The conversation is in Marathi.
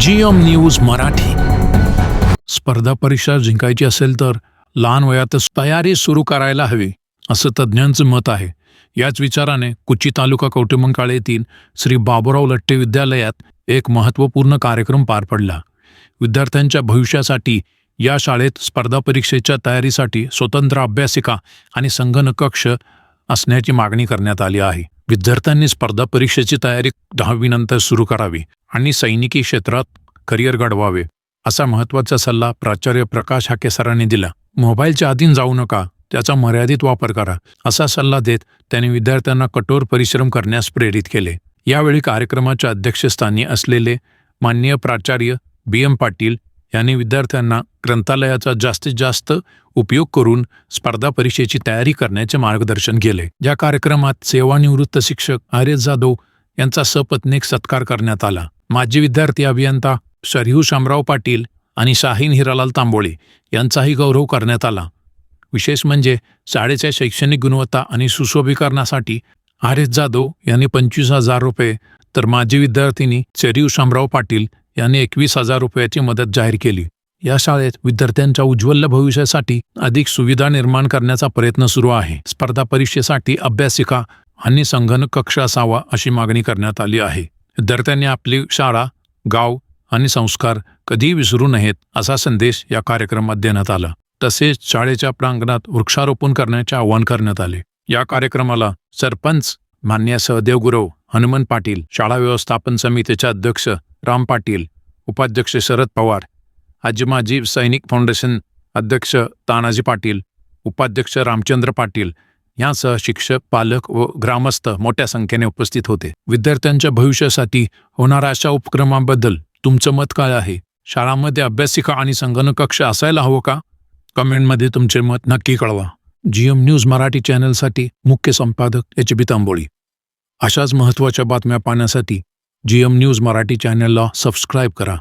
GM news Marathi. स्पर्धा परीक्षा जिंकायची असेल तर लहान वयातच तयारी सुरू करायला हवी असं तज्ज्ञांचं मत आहे. याच विचाराने कुची तालुका कौटुंबकाळ येथील श्री बाबुराव लट्टे विद्यालयात एक महत्त्वपूर्ण कार्यक्रम पार पडला. विद्यार्थ्यांच्या भविष्यासाठी या शाळेत स्पर्धा परीक्षेच्या तयारीसाठी स्वतंत्र अभ्यासिका आणि संगणक कक्ष असण्याची मागणी करण्यात आली आहे. विद्यार्थ्यांनी स्पर्धा परीक्षेची तयारी दहावीनंतर सुरू करावी आणि सैनिकी क्षेत्रात करिअर घडवावे असा महत्त्वाचा सल्ला प्राचार्य प्रकाश हाके सरांनी दिला. मोबाईलच्या अधीन जाऊ नका त्याचा मर्यादित वापर करा असा सल्ला देत त्यांनी विद्यार्थ्यांना कठोर परिश्रम करण्यास प्रेरित केले. यावेळी कार्यक्रमाच्या अध्यक्षस्थानी असलेले माननीय प्राचार्य बी एम पाटील यांनी विद्यार्थ्यांना ग्रंथालयाचा जास्तीत जास्त उपयोग करून स्पर्धा परीक्षेची तयारी करण्याचे मार्गदर्शन केले. या कार्यक्रमात सेवानिवृत्त शिक्षक आर्य जाधव यांचा सपत्नीक सत्कार करण्यात आला. माजी विद्यार्थी अभियंता शरीहू शामराव पाटील आणि शाहीन हिरालाल तांबोळे यांचाही गौरव करण्यात आला. विशेष म्हणजे शाळेच्या शैक्षणिक गुणवत्ता आणि सुशोभीकरणासाठी आर्य जाधव यांनी पंचवीस हजार रुपये तर माजी विद्यार्थिनी चेरिव शामराव पाटील यांनी एकवीस हजार रुपयाची मदत जाहीर केली. या शाळेत विद्यार्थ्यांच्या उज्ज्वल भविष्यासाठी अधिक सुविधा निर्माण करण्याचा प्रयत्न सुरू आहे. स्पर्धा परीक्षेसाठी अभ्यासिका आणि संगणक कक्ष असावा अशी मागणी करण्यात आली आहे. विद्यार्थ्यांनी आपली शाळा गाव आणि संस्कार कधीही विसरू नयेत असा संदेश या कार्यक्रमात देण्यात आला. तसेच शाळेच्या प्रांगणात वृक्षारोपण करण्याचे आवाहन करण्यात आले. या कार्यक्रमाला सरपंच मान्य सहदेव गुरव हनुमान पाटील शाळा व्यवस्थापन समितीचे अध्यक्ष राम पाटील उपाध्यक्ष शरद पवार आजीमाजी सैनिक फाउंडेशन अध्यक्ष तानाजी पाटील उपाध्यक्ष रामचंद्र पाटील यांसह शिक्षक पालक व ग्रामस्थ मोठ्या संख्येने उपस्थित होते. विद्यार्थ्यांच्या भविष्यासाठी होणाऱ्या अशा उपक्रमांबद्दल तुमचं मत काय आहे? शाळांमध्ये अभ्यासिका आणि संगणक कक्ष असायला हवं का? कमेंटमध्ये तुमचे मत नक्की कळवा. जीएम न्यूज मराठी चॅनलसाठी मुख्य संपादक एच बी तांबोळी. अशाच महत्त्वाच्या बातम्या पाहण्यासाठी जीएम न्यूज मराठी चॅनलला सबस्क्राईब करा.